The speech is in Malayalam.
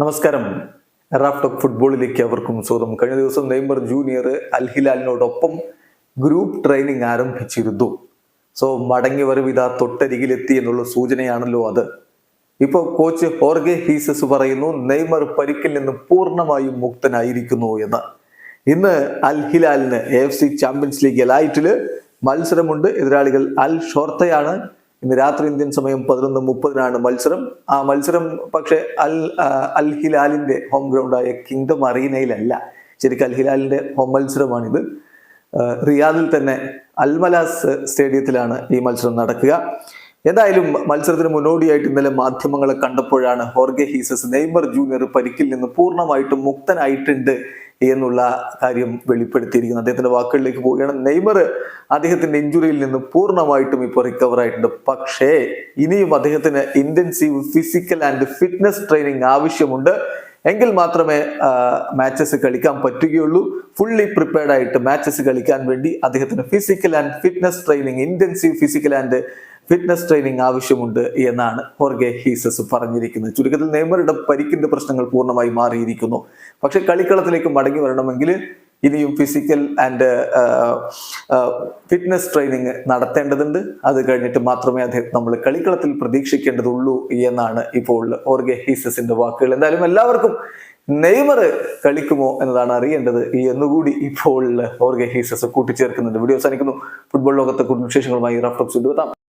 നമസ്കാരം. റാഫ് ടോക്ക് ഫുട്ബോളിലേക്ക് അവർക്കും സ്വാഗതം. കഴിഞ്ഞ ദിവസം നെയ്മർ ജൂനിയർ അൽഹിലാലിനോടൊപ്പം ഗ്രൂപ്പ് ട്രെയിനിങ് ആരംഭിച്ചിരുന്നു. സോ മടങ്ങി വരവിത തൊട്ടരികിലെത്തി എന്നുള്ള സൂചനയാണല്ലോ അത്. ഇപ്പോൾ കോച്ച് ഹോർഗെ ഹീസസ് പറയുന്നു നെയ്മർ പരിക്കിൽ നിന്ന് പൂർണമായും മുക്തനായിരിക്കുന്നു എന്ന്. ഇന്ന് അൽ ഹിലാലിന് എഫ് സി ചാമ്പ്യൻസ് ലീഗ് എലൈറ്റിൽ മത്സരമുണ്ട്. എതിരാളികൾ അൽ ഷോർത്തയാണ്. ഇന്ന് രാത്രി ഇന്ത്യൻ സമയം പതിനൊന്ന് മുപ്പതിനാണ് മത്സരം. ആ മത്സരം പക്ഷേ അൽ അൽ ഹിലാലിന്റെ ഹോം ഗ്രൗണ്ടായ കിങ്ഡം അറീനയിലല്ല ശരിക്കും അൽ ഹിലാലിന്റെ ഹോം മത്സരമാണിത്. റിയാദിൽ തന്നെ അൽമലാസ് സ്റ്റേഡിയത്തിലാണ് ഈ മത്സരം നടക്കുക. എന്തായാലും മത്സരത്തിന് മുന്നോടിയായിട്ട് ഇന്നലെ മാധ്യമങ്ങളെ കണ്ടപ്പോഴാണ് ഹോർഗെ ഹീസസ് നെയ്മർ ജൂനിയർ പരിക്കിൽ നിന്ന് പൂർണമായിട്ടും മുക്തനായിട്ടുണ്ട് എന്നുള്ള കാര്യം വെളിപ്പെടുത്തിയിരിക്കുന്നത് അദ്ദേഹത്തിന്റെ വാക്കുകളിലേക്ക് പോവുകയാണ്. നെയ്മർ അദ്ദേഹത്തിന്റെ ഇഞ്ചുറിയിൽ നിന്ന് പൂർണമായിട്ടും ഇപ്പോൾ റിക്കവർ ആയിട്ടുണ്ട്. പക്ഷേ ഇനിയും അദ്ദേഹത്തിന് intensive physical and fitness training ആവശ്യമുണ്ട്. എങ്കിൽ മാത്രമേ മാച്ചസ് കളിക്കാൻ പറ്റുകയുള്ളൂ. ഫുള്ളി പ്രിപ്പയർഡ് ആയിട്ട് മാച്ചസ് കളിക്കാൻ വേണ്ടി അദ്ദേഹത്തിന് physical and fitness training intensive physical and fitness training ആവശ്യമുണ്ട് എന്നാണ് ഹോർഗെ ഹീസസ് പറഞ്ഞിരിക്കുന്നത്. ചുരുക്കത്തിൽ നെയ്മറുടെ പരിക്കിന്റെ പ്രശ്നങ്ങൾ പൂർണമായി മാറിയിരിക്കുന്നു. പക്ഷെ കളിക്കളത്തിലേക്ക് മടങ്ങി വരണമെങ്കിൽ ഇനിയും ഫിസിക്കൽ ആൻഡ് ഫിറ്റ്നസ് ട്രെയിനിങ് നടത്തേണ്ടതുണ്ട്. അത് കഴിഞ്ഞിട്ട് മാത്രമേ അദ്ദേഹം നമ്മൾ കളിക്കളത്തിൽ പ്രതീക്ഷിക്കേണ്ടതുള്ളൂ എന്നാണ് ഇപ്പോൾ ഓർഗെ ഹീസസിന്റെ വാക്കുകൾ. എന്തായാലും എല്ലാവർക്കും നെയ്മർ കളിക്കുമോ എന്നതാണ് അറിയേണ്ടത് ഈ എന്നുകൂടി ഇപ്പോൾ ഓർഗെ ഹീസസ് കൂട്ടിച്ചേർക്കുന്നുണ്ട്. വീഡിയോ അവസാനിക്കുന്നു. ഫുട്ബോൾ ലോകത്തെ കൂടുതൽ വിശേഷങ്ങളുമായി റഫ്റ്റോക്സ് എത്താം.